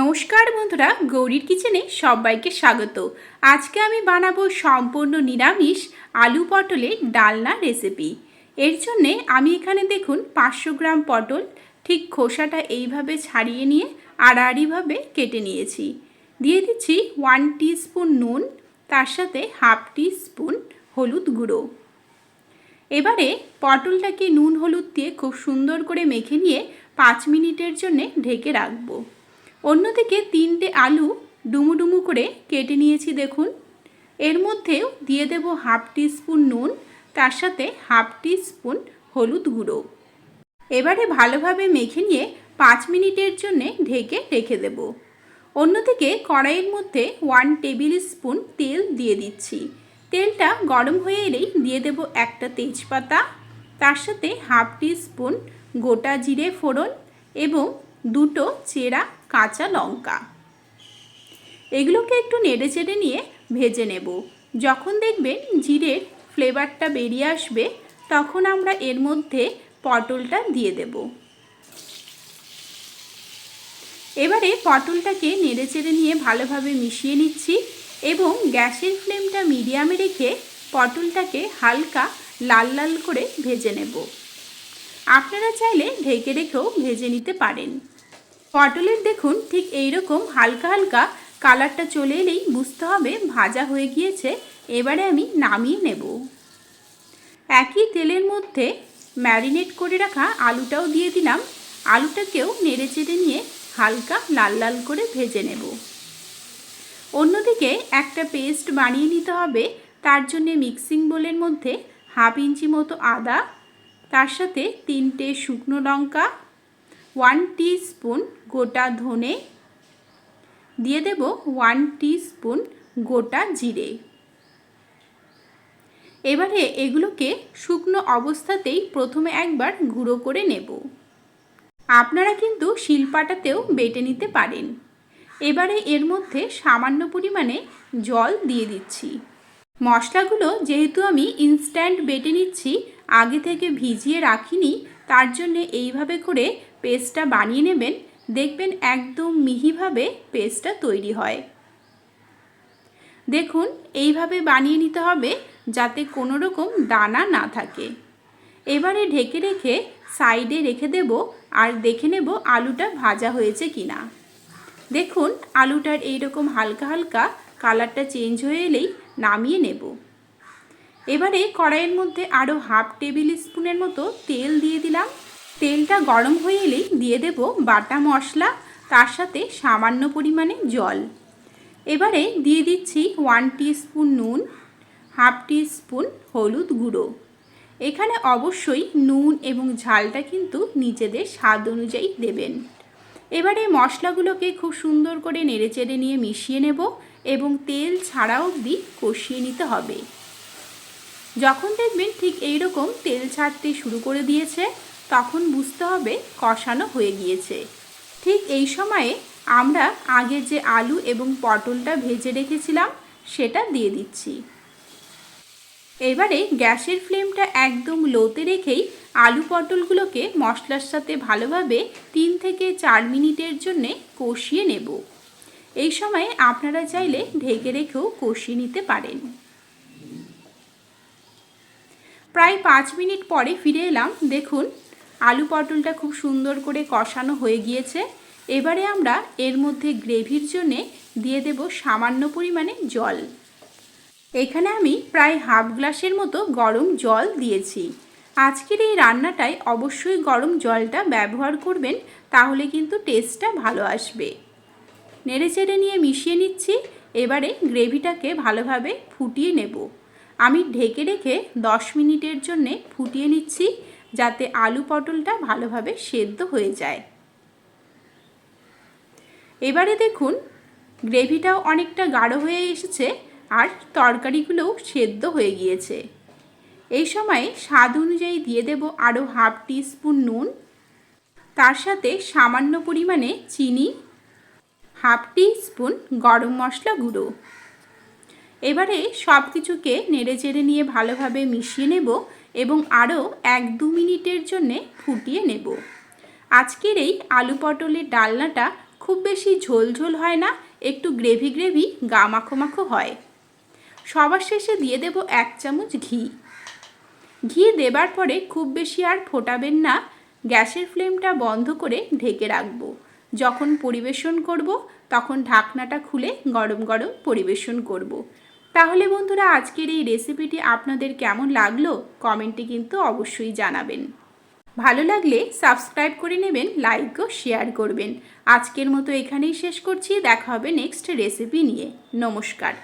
নমস্কার বন্ধুরা, গৌরীর কিচেনে সবাইকে স্বাগত। আজকে আমি বানাবো সম্পূর্ণ নিরামিষ আলু পটলের ডালনা রেসিপি। এর জন্যে আমি এখানে দেখুন পাঁচশো গ্রাম পটল ঠিক খোসাটা এইভাবে ছাড়িয়ে নিয়ে আড়াআড়িভাবে কেটে নিয়েছি। দিয়ে দিচ্ছি ওয়ান স্পুন নুন, তার সাথে হাফ টি স্পুন হলুদ গুঁড়ো। এবারে পটলটাকে নুন হলুদ দিয়ে খুব সুন্দর করে মেখে নিয়ে পাঁচ মিনিটের জন্যে ঢেকে রাখব। অন্যদিকে তিনটে আলু ডুমু ডুমু করে কেটে নিয়েছি দেখুন। এর মধ্যেও দিয়ে দেব হাফ টি স্পুন নুন, তার সাথে হাফ টি স্পুন হলুদ গুঁড়ো। এবারে ভালোভাবে মেখে নিয়ে পাঁচ মিনিটের জন্যে ঢেকে রেখে দেব। অন্যদিকে কড়াইয়ের মধ্যে ওয়ান টেবিল স্পুন তেল দিয়ে দিচ্ছি। তেলটা গরম হয়ে এলেই দিয়ে দেব একটা তেজপাতা, তার সাথে হাফ টি স্পুন গোটা জিরে ফোড়ন এবং দুটো চেরা কাঁচা লঙ্কা। এগুলোকে একটু নেড়ে চেড়ে নিয়ে ভেজে নেব। যখন দেখবেন জিরের ফ্লেভারটা বেরিয়ে আসবে, তখন আমরা এর মধ্যে পটলটা দিয়ে দেব। এবারে পটলটাকে নেড়ে চেড়ে নিয়ে ভালোভাবে মিশিয়ে নিচ্ছি এবং গ্যাসের ফ্লেমটা মিডিয়ামে রেখে পটলটাকে হালকা লাল লাল করে ভেজে নেব। আপনারা চাইলে ঢেকে রেখেও ভেজে নিতে পারেন। পটলের দেখুন, ঠিক এই রকম হালকা হালকা কালারটা চলে এলেই বুঝতে হবে ভাজা হয়ে গিয়েছে, এবারে আমি নামিয়ে নেব। একই তেলের মধ্যে ম্যারিনেট করে রাখা আলুটাও দিয়ে দিলাম। আলুটাকেও নেড়ে চেড়ে নিয়ে হালকা লাল লাল করে ভেজে নেব। অন্যদিকে একটা পেস্ট বানিয়ে নিতে হবে, তার জন্য মিক্সিং বোলের মধ্যে হাফ ইঞ্চি মতো আদা, তার সাথে তিনটে শুকনো লঙ্কা ওয়ান স্পুন গোটা ধনে। দিয়ে দেব ওয়ান স্পুন গোটা জিরে। এবারে এগুলোকে শুকনো অবস্থাতেই প্রথমে একবার গুঁড়ো করে নেব। আপনারা কিন্তু শিলপাটাতেও বেটে নিতে পারেন। এবারে এর মধ্যে সামান্য পরিমাণে জল দিয়ে দিচ্ছি। মশলাগুলো যেহেতু আমি ইনস্ট্যান্ট বেটে নিচ্ছি, আগে থেকে ভিজিয়ে রাখিনি তার জন্য এইভাবে করে পেস্টটা বানিয়ে নেবেন। দেখবেন একদম মিহিভাবে পেস্টটা তৈরি হয়। দেখুন, এইভাবে বানিয়ে নিতে হবে যাতে কোনো রকম দানা না থাকে। এবারে ঢেকে রেখে সাইডে রেখে দেব আর দেখে নেব আলুটা ভাজা হয়েছে কিনা। দেখুন, আলুটার এইরকম হালকা হালকা কালারটা চেঞ্জ হয়ে এলেই নামিয়ে নেব। এবারে কড়াইয়ের মধ্যে আরও হাফ টেবিল স্পুনের মতো তেল দিয়ে দিলাম। তেলটা গরম হয়ে এলেই দিয়ে দেব বাটা মশলা, তার সাথে সামান্য পরিমাণে জল। এবারে দিয়ে দিচ্ছি ওয়ান স্পুন নুন হাফ স্পুন হলুদ গুঁড়ো। এখানে অবশ্যই নুন এবং ঝালটা কিন্তু নিজেদের স্বাদ অনুযায়ী দেবেন। এবারে মশলাগুলোকে খুব সুন্দর করে নেড়েচেড়ে নিয়ে মিশিয়ে নেব এবং তেল ছাড়া অবধি কষিয়ে নিতে হবে। যখন দেখবেন ঠিক এই রকম তেল ছাড়তে শুরু করে দিয়েছে, তখন বুঝতে হবে কষানো হয়ে গিয়েছে। ঠিক এই সময়ে আমরা আগে যে আলু এবং পটলটা ভেজে রেখেছিলাম, সেটা দিয়ে দিচ্ছি। এবারে গ্যাসের ফ্লেমটা একদম লোতে রেখেই আলু পটলগুলোকে মশলার সাথে ভালোভাবে তিন থেকে চার মিনিটের জন্যে কষিয়ে নেব। এই সময়ে আপনারা চাইলে ঢেকে রেখেও কষিয়ে নিতে পারেন। প্রায় পাঁচ মিনিট পরে ফিরে এলাম। দেখুন, আলু পটলটা খুব সুন্দর করে কষানো হয়ে গিয়েছে। এবারে আমরা এর মধ্যে গ্রেভির জন্যে দিয়ে দেব সামান্য পরিমাণে জল। এখানে আমি প্রায় হাফ গ্লাসের মতো গরম জল দিয়েছি। আজকের এই রান্নাটায় অবশ্যই গরম জলটা ব্যবহার করবেন, তাহলে কিন্তু টেস্টটা ভালো আসবে। নেড়ে চেড়ে নিয়ে মিশিয়ে নিচ্ছি। এবারে গ্রেভিটাকে ভালোভাবে ফুটিয়ে নেব। আমি ঢেকে রেখে দশ মিনিটের জন্যে ফুটিয়ে নিচ্ছি যাতে আলু পটলটা ভালোভাবে সেদ্ধ হয়ে যায়। এবারে দেখুন, গ্রেভিটাও অনেকটা গাঢ় হয়ে এসেছে আর তরকারিগুলোও সেদ্ধ হয়ে গিয়েছে। এই সময় স্বাদ অনুযায়ী দিয়ে দেব আরও হাফ টি স্পুন নুন, তার সাথে সামান্য পরিমাণে চিনি, হাফ টি স্পুন গরম মশলা গুঁড়ো। এবারে সব কিছুকে নেড়ে চেড়ে নিয়ে ভালোভাবে মিশিয়ে নেব এবং আরও এক দু মিনিটের জন্যে ফুটিয়ে নেব। আজকের এই আলু পটলের ডালনাটা খুব বেশি ঝোল ঝোল হয় না, একটু গ্রেভি গ্রেভি গা মাখো মাখো হয়। সবার শেষে দিয়ে দেব এক চামচ ঘি। ঘি দেবার পরে খুব বেশি আর ফোটাবেন না, গ্যাসের ফ্লেমটা বন্ধ করে ঢেকে রাখব। যখন পরিবেশন করব, তখন ঢাকনাটা খুলে গরম গরম পরিবেশন করব। তাহলে বন্ধুরা আজকের এই রেসিপিটি আপনাদের কেমন লাগল কমেন্টে কিন্তু অবশ্যই জানাবেন। ভালো লাগলে সাবস্ক্রাইব করে নেবেন, লাইক ও শেয়ার করবেন। আজকের মতো এখানেই শেষ করছি, দেখা হবে নেক্সট রেসিপি নিয়ে। নমস্কার।